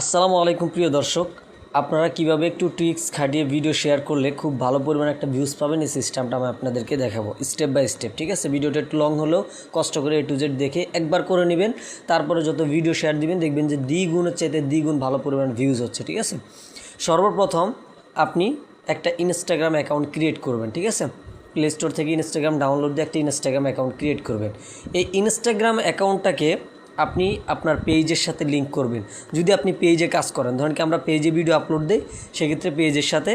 আসসালামু আলাইকুম প্রিয় দর্শক, আপনারা কীভাবে একটু ট্রিক্স খাটিয়ে ভিডিও শেয়ার করলে খুব ভালো পরিমাণে একটা ভিউজ পাবেন এই সিস্টেমটা আমি আপনাদেরকে দেখাবো স্টেপ বাই স্টেপ ঠিক আছে? ভিডিওটা একটু লং হলেও কষ্ট করে এ টু জেড দেখে একবার করে নেবেন, তারপরে যত ভিডিও শেয়ার দিবেন, দেখবেন যে দ্বিগুণের চাইতে দ্বিগুণ ভালো পরিমাণ ভিউজ হচ্ছে, ঠিক আছে? সর্বপ্রথম আপনি একটা ইনস্টাগ্রাম অ্যাকাউন্ট ক্রিয়েট করবেন, ঠিক আছে? প্লে স্টোর থেকে ইনস্টাগ্রাম ডাউনলোড দিয়ে একটা ইনস্টাগ্রাম অ্যাকাউন্ট ক্রিয়েট করবেন। এই ইনস্টাগ্রাম অ্যাকাউন্টটাকে আপনি আপনার পেজের সাথে লিঙ্ক করবেন। যদি আপনি পেজে কাজ করেন, ধরেন কি আমরা পেজে ভিডিও আপলোড দিই, সেক্ষেত্রে পেজের সাথে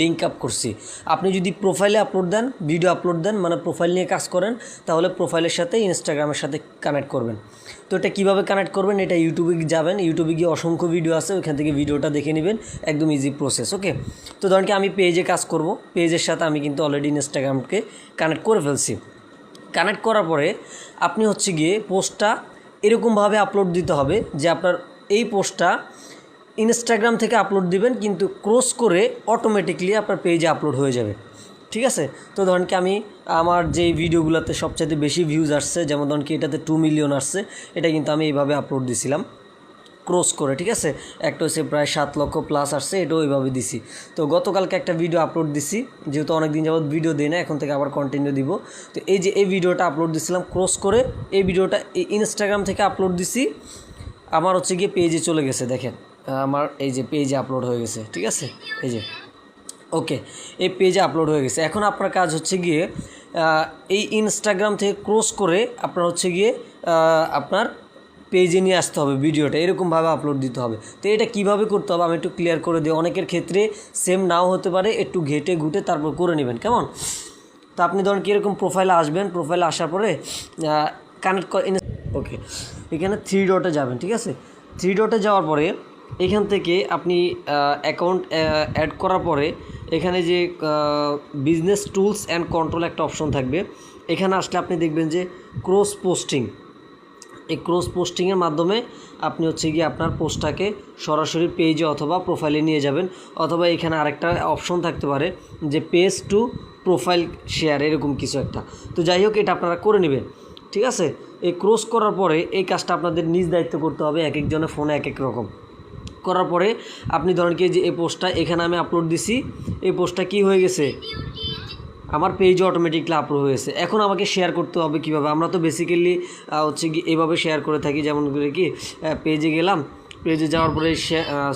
লিঙ্ক আপ করছি। আপনি যদি প্রোফাইলে আপলোড দেন ভিডিও আপলোড দেন মানে প্রোফাইল নিয়ে কাজ করেন, তাহলে প্রোফাইলের সাথে ইনস্টাগ্রামের সাথে কানেক্ট করবেন। তো এটা কীভাবে কানেক্ট করবেন? এটা ইউটিউবে যাবেন ইউটিউবে গিয়ে অসংখ্য ভিডিও আছে, ওইখান থেকে ভিডিওটা দেখে নেবেন, একদম ইজি প্রসেস ওকে তো ধরেন কি আমি পেজে কাজ করব, পেজের সাথে আমি কিন্তু অলরেডি ইনস্টাগ্রামকে কানেক্ট করে ফেলছি। কানেক্ট করার পরে আপনি হচ্ছে গিয়ে পোস্টটা এরকমভাবে আপলোড দিতে হবে যে আপনার এই পোস্টটা ইনস্টাগ্রাম থেকে আপলোড দিবেন, কিন্তু ক্রস করে অটোমেটিকলি আপনার পেজে আপলোড হয়ে যাবে। ঠিক আছে? তো ধরেন কি আমি আমার যে ভিডিওগুলোতে সবচাইতে বেশি ভিউজ আসছে, যেমন ধরেন কি এটাতে টু মিলিয়ন আসছে, এটা কিন্তু আমি এইভাবে আপলোড দিছিলাম। ক্রস করে, ঠিক আছে? একটা হচ্ছে প্রায় সাত লক্ষ প্লাস আসছে এটাও ওইভাবে দিছি। তো গতকালকে একটা ভিডিও আপলোড দিছি, যেহেতু অনেক দিন যাবত ভিডিও দিই না, এখন থেকে আবার কন্টিনিউ দিব। তো এই যে এই ভিডিওটা আপলোড দিছিলাম ক্রস করে, এই ভিডিওটা এই ইনস্টাগ্রাম থেকে আপলোড দিছি, আমার হচ্ছে গিয়ে পেজে চলে গেছে, দেখেন। আমার এই যে পেজে আপলোড হয়ে গেছে, ঠিক আছে? এই যে ওকে এই পেজে আপলোড হয়ে গেছে। এখন আপনার কাজ হচ্ছে গিয়ে এই ইনস্টাগ্রাম থেকে ক্রস করে আপনার হচ্ছে গিয়ে আপনার পেজে নিয়ে আসতে হবে ভিডিওটা, এরকমভাবে আপলোড দিতে হবে। তো এটা কীভাবে করতে হবে আমি একটু ক্লিয়ার করে দিই। অনেকের ক্ষেত্রে সেম নাও হতে পারে, একটু ঘেটে ঘুটে তারপর করে নেবেন, কেমন? তো আপনি ধরুন কীরকম প্রোফাইলে আসবেন প্রোফাইলে আসার পরে কানেক্ট ওকে এখানে থ্রি ডটে যাবেন, ঠিক আছে? থ্রি ডটে যাওয়ার পরে, এখান থেকে আপনি অ্যাকাউন্ট অ্যাড করার পরে, এখানে যে বিজনেস টুলস অ্যান্ড কন্ট্রোল একটা অপশন থাকবে। এখানে আসলে আপনি দেখবেন যে ক্রস পোস্টিং ক্রস পোস্টিংয়ের মাধ্যমে আপনি হচ্ছে গিয়ে আপনার পোস্টটাকে সরাসরি পেজে অথবা প্রোফাইলে নিয়ে যাবেন অথবা এখানে আরেকটা অপশন থাকতে পারে যে পেজ টু প্রোফাইল শেয়ার এরকম কিছু একটা। তো যাই হোক, এটা আপনারা করে নেবেন, ঠিক আছে? এই ক্রস করার পরে এই কাজটা আপনাদের নিজ দায়িত্ব করতে হবে এক একজনের ফোনে এক এক রকম। করার পরে আপনি ধরেন কি যে এই পোস্টটা এখানে আমি আপলোড দিছি, এই পোস্টটা কি হয়ে গেছে? আমার পেজে অটোমেটিকলি আপলোড হয়েছে এখন আমাকে শেয়ার করতে হবে কীভাবে? আমরা তো বেসিক্যালি হচ্ছে কি এভাবে শেয়ার করে থাকি, যেমন করে কি পেজে গেলাম পেজে যাওয়ার পরে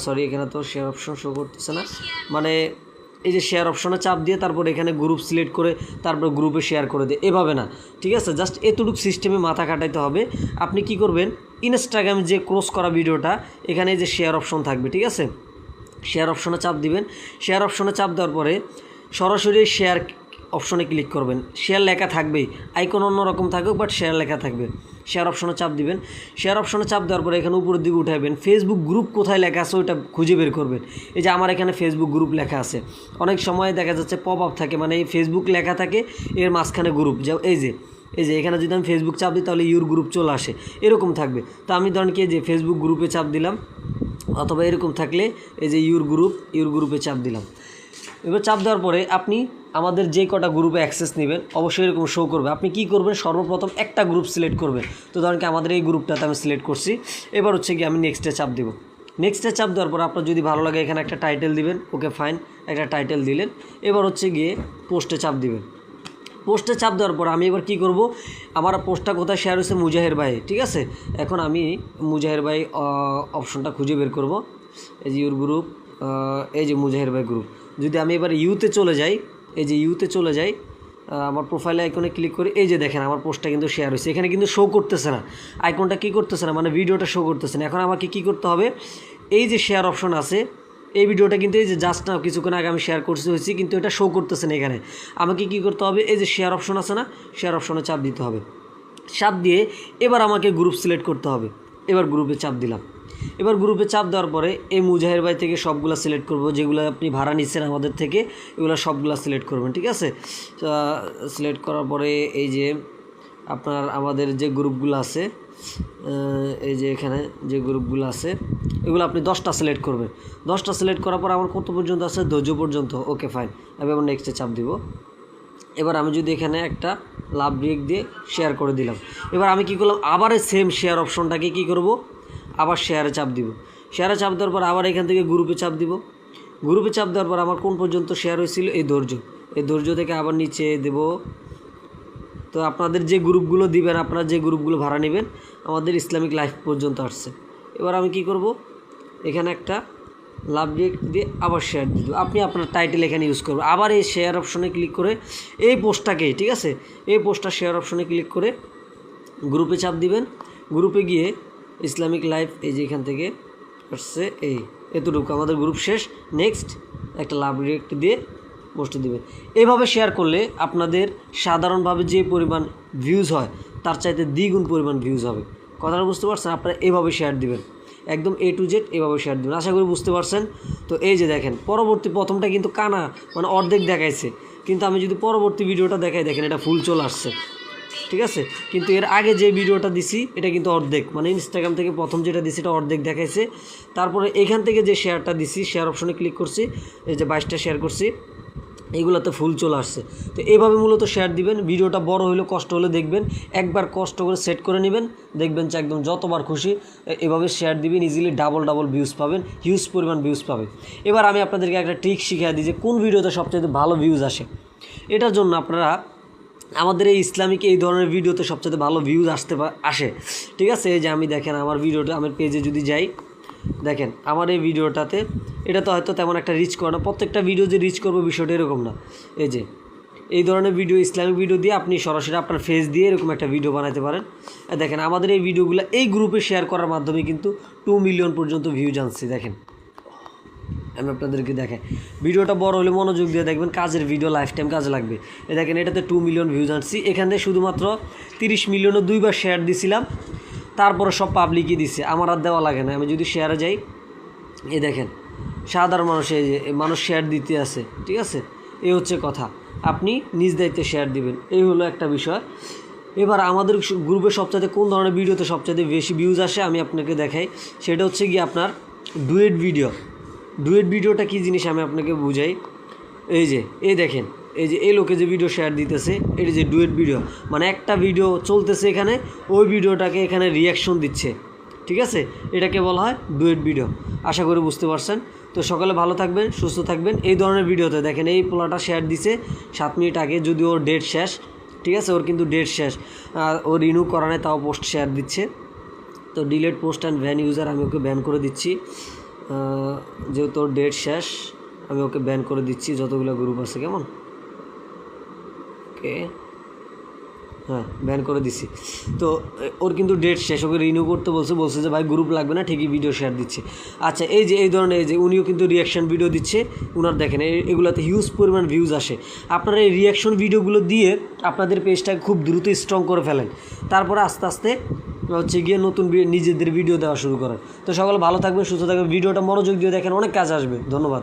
সরি এখানে তো শেয়ার অপশন শো করতেছে না। মানে এই যে শেয়ার অপশনে চাপ দিয়ে তারপর এখানে গ্রুপ সিলেক্ট করে তারপর গ্রুপে শেয়ার করে দিয়ে। এভাবে না, ঠিক আছে? জাস্ট এতটুকু সিস্টেমে মাথা কাটাইতে হবে। আপনি কি করবেন? ইনস্টাগ্রামে যে ক্রস করা ভিডিওটা, এখানে যে শেয়ার অপশন থাকবে, ঠিক আছে? শেয়ার অপশনে চাপ দিবেন। শেয়ার অপশনে চাপ দেওয়ার পরে সরাসরি শেয়ার অপশনে ক্লিক করবেন। শেয়ার লেখা থাকবেই। আইকন অন্যরকম থাকুক বাট শেয়ার লেখা থাকবে। শেয়ার অপশনে চাপ দিবেন। শেয়ার অপশনে চাপ দেওয়ার পরে এখানে উপরের দিকে উঠাবেন ফেসবুক গ্রুপ কোথায় লেখা আছে ওইটা খুঁজে বের করবেন। এই যে আমার এখানে ফেসবুক গ্রুপ লেখা আছে। অনেক সময় দেখা যাচ্ছে পপ আপ থাকে মানে এই ফেসবুক লেখা থাকে, এর মাঝখানে গ্রুপ যা এই যে এই যে এখানে যদি আমি ফেসবুক চাপ দিই, তাহলে ইউর গ্রুপ চলে আসে। এরকম থাকবে। তো আমি ধরেন কি যে ফেসবুক গ্রুপে চাপ দিলাম, অথবা এরকম থাকলে এই যে ইউর গ্রুপ ইউর গ্রুপে চাপ দিলাম। এবার চাপ দেওয়ার পরে আপনি আমাদের যে কটা গ্রুপে অ্যাক্সেস নেবেন, অবশ্যই এরকম শো করবে। আপনি কি করবেন? সর্বপ্রথম একটা গ্রুপ সিলেক্ট করবেন। তো ধরেন কি আমাদের এই গ্রুপটাতে আমি সিলেক্ট করছি। এবার হচ্ছে কি আমি নেক্সটে চাপ দেবো। নেক্সটে চাপ দেওয়ার পর আপনার যদি ভালো লাগে, এখানে একটা টাইটেল দিবেন। ওকে ফাইন একটা টাইটেল দিলেন। এবার হচ্ছে গিয়ে পোস্টে চাপ দিবেন। পোস্টে চাপ দেওয়ার পর আমি এবার কি করব? আমার পোস্টটা কোথায়? শেয়ার হয়েছে মুজাহের ভাই, ঠিক আছে? এখন আমি মুজাহের ভাই অপশনটা খুঁজে বের করব। এই যে ইউর গ্রুপ এই যে মুজাহের ভাই গ্রুপ যদি আমি এবার ইউতে চলে যাই, এই যে ইউতে চলে যাই আমার প্রোফাইলে আইকনে ক্লিক করে, এই যে দেখেন আমার পোস্টটা কিন্তু শেয়ার হয়েছে। এখানে কিন্তু শো করতেছে না। আইকনটা কি করতেছে না? মানে ভিডিওটা শো করতেছে না। এখন আমাকে কি করতে হবে? এই যে শেয়ার অপশন আছে, এই ভিডিওটা কিন্তু এই যে জাস্ট না কিছুক্ষণ আগে আমি শেয়ার করতে হয়েছি, কিন্তু এটা শো করতেছে না এখানে। আমাকে কি করতে হবে? এই যে শেয়ার অপশন আছে না শেয়ার অপশনে চাপ দিতে হবে। চাপ দিয়ে এবার আমাকে গ্রুপ সিলেক্ট করতে হবে। এবার গ্রুপে চাপ দিলাম। এবার গ্রুপে চাপ দেওয়ার পরে এই মুজাহের ভাই থেকে সবগুলো সিলেক্ট করব, যেগুলো আপনি ভাড়া নিচ্ছেন আমাদের থেকে, এগুলো সবগুলো সিলেক্ট করবেন, ঠিক আছে? সিলেক্ট করার পরে এই যে আপনার আমাদের যে গ্রুপগুলো আছে এই যে এখানে যে গ্রুপগুলো আছে, এগুলো আপনি দশটা সিলেক্ট করবেন। দশটা সিলেক্ট করার পর আমার কত পর্যন্ত আছে? ধৈর্য পর্যন্ত। ওকে ফাইন আমি আবার নেক্সটে চাপ দিব। এবার আমি যদি এখানে একটা লাভ ব্রেক দিয়ে শেয়ার করে দিলাম। এবার আমি কি করলাম? আবার সেম শেয়ার অপশনটাকে কি করব? আবার শেয়ারে চাপ দিব। শেয়ারে চাপ দেওয়ার পর আবার এখান থেকে গ্রুপে চাপ দিব। গ্রুপে চাপ দেওয়ার পর আমার কোন পর্যন্ত শেয়ার হয়েছিল? এই ধৈর্য। এই ধৈর্য থেকে আবার নিচে দেব। তো আপনাদের যে গ্রুপগুলো দিবেন, আপনারা যে গ্রুপগুলো ভাড়া নেবেন, আমাদের ইসলামিক লাইফ পর্যন্ত আসছে। এবার আমি কি করব? এখানে একটা লাভ দিয়ে আবার শেয়ার দিয়ে আপনি আপনার টাইটেল এখানে ইউজ করবেন। আবার এই শেয়ার অপশনে ক্লিক করে এই পোস্টটাকে ঠিক আছে? এই পোস্টটা শেয়ার অপশনে ক্লিক করে গ্রুপে চাপ দিবেন। গ্রুপে গিয়ে ইসলামিক লাইফ এই যে এখান থেকে আসছে, এই এতটুকু আমাদের গ্রুপ শেষ। নেক্সট একটা লাভ রিয়েক্ট দিয়ে পোস্ট দিবেন এভাবে শেয়ার করলে আপনাদের সাধারণভাবে যে পরিমাণ ভিউজ হয়, তার চাইতে দ্বিগুণ পরিমাণ ভিউজ হবে। কথাটা বুঝতে পারছেন? আপনারা এভাবে শেয়ার দিবেন। একদম এ টু জেড এভাবে শেয়ার দিবেন। আশা করি বুঝতে পারছেন? তো এই যে দেখেন, পরবর্তী প্রথমটা কিন্তু কানা মানে অর্ধেক দেখাইছে। কিন্তু আমি যদি পরবর্তী ভিডিওটা দেখাই, দেখেন এটা ফুল চলে আসছে। ঠিক আছে? কিন্তু এর আগে যে ভিডিওটা দিছি, এটা কিন্তু অর্ধেক। মানে ইনস্টাগ্রাম থেকে প্রথম যেটা দিছি, এটা অর্ধেক দেখাইছে। তারপরে এখান থেকে যে শেয়ারটা দিছি শেয়ার অপশনে ক্লিক করছি, এই যে বাইশটা শেয়ার করছি, এইগুলোতে ফুল চলে আসছে। তো এভাবে মূলত শেয়ার দিবেন। ভিডিওটা বড় হলে কষ্ট হলে দেখবেন। একবার কষ্ট করে সেট করে নেবেন। দেখবেন যে একদম যতবার খুশি এভাবে শেয়ার দিবেন। ইজিলি ডাবল ডাবল ভিউজ পাবেন। হিউজ পরিমাণ ভিউজ পাবেন। এবার আমি আপনাদেরকে একটা ট্রিক শিখিয়ে দিই যে কোন ভিডিওতে সবচেয়ে ভালো ভিউজ আসে। এটার জন্য আপনারা আমাদের এই ইসলামিক এই ধরনের ভিডিওতে সবচেয়ে ভালো ভিউজ আসতে আসে। ঠিক আছে? এই যে আমি দেখেন আমার ভিডিওটা, আমার পেজে যদি যাই, দেখেন আমার এই ভিডিওটাতে, এটা তো হয়তো তেমন একটা রিচ করে না। প্রত্যেকটা ভিডিও যে রিচ করব বিষয়টা এরকম না। এই যে, এই ধরনের ভিডিও ইসলামিক ভিডিও দিয়ে আপনি সরাসরি আপনার ফেস দিয়ে এরকম একটা ভিডিও বানাতে পারেন। দেখেন আমাদের এই ভিডিওগুলো এই গ্রুপে শেয়ার করার মাধ্যমে কিন্তু টু মিলিয়ন পর্যন্ত ভিউ জানছি দেখেন। আমি আপনাদেরকে দেখাই। ভিডিওটা বড় হলে মনোযোগ দিয়ে দেখবেন, কাজের ভিডিও লাইফ টাইম কাজে লাগবে। এ দেখেন, এটাতে টু মিলিয়ন ভিউজ আনছি। এখান থেকে শুধুমাত্র তিরিশ মিলিয়নে দুইবার শেয়ার দিছিলাম। তারপরে সব পাবলিকই দিছে। আমার আর দেওয়া লাগে না। আমি যদি শেয়ারে যাই এ দেখেন, সাধারণ মানুষ এই যে মানুষ শেয়ার দিতে আছে, ঠিক আছে? এই হচ্ছে কথা। আপনি নিজ দায়িত্বে শেয়ার দিবেন। এই হলো একটা বিষয়। এবার আমাদের গ্রুপে সবচাইতে কোন ধরনের ভিডিওতে সবচাইতে বেশি ভিউজ আসে, আমি আপনাকে দেখাই। সেটা হচ্ছে কি আপনার ডুয়েট ভিডিও ডুয়েট ভিডিওটা কী জিনিস আমি আপনাকে বুঝাই? এই যে, এই দেখেন, এই যে এই লোকে যে ভিডিও শেয়ার দিতেছে, এটি যে ডুয়েট ভিডিও মানে একটা ভিডিও চলতেছে এখানে, ওই ভিডিওটাকে এখানে রিয়াকশন দিচ্ছে। ঠিক আছে? এটাকে বলা হয় ডুয়েট ভিডিও আশা করি বুঝতে পারছেন? তো সকালে ভালো থাকবেন, সুস্থ থাকবেন। এই ধরনের ভিডিওতে দেখেন, এই পোলাটা শেয়ার দিছে সাত মিনিট আগে যদি ওর ডেট শেষ। ঠিক আছে? ওর কিন্তু ডেট শেষ। ও রিনিউ করা নেই তাও পোস্ট শেয়ার দিচ্ছে। তো delete post and ban user আমি ওকে ব্যান করে দিচ্ছি। যেহেতু ডেট শেষ, আমি ওকে ব্যান করে দিচ্ছি যতগুলো গ্রুপ আছে, কেমন? ওকে হ্যাঁ ব্যান করে দিছি তো, ওর কিন্তু ডেট শেষ, ওকে রিনিউ করতে বলছে বলছে যে, ভাই গ্রুপ লাগবে না, ঠিকই ভিডিও শেয়ার দিচ্ছে। আচ্ছা এই যে, এই ধরনের, এই যে, উনিও কিন্তু রিয়াকশন ভিডিও দিচ্ছে। উনার দেখেন এগুলোতে হিউজ পরিমাণ ভিউজ আসে। আপনারা এই রিয়াকশন ভিডিওগুলো দিয়ে আপনাদের পেজটাকে খুব দ্রুত স্ট্রং করে ফেলেন। তারপরে আস্তে আস্তে হচ্ছে গিয়ে নতুন নিজেদের ভিডিও দেওয়া শুরু করে তো সকলে ভালো থাকবে সুস্থ থাকবে ভিডিওটা মনোযোগ দিয়ে দেখেন, অনেক কাজ আসবে। ধন্যবাদ।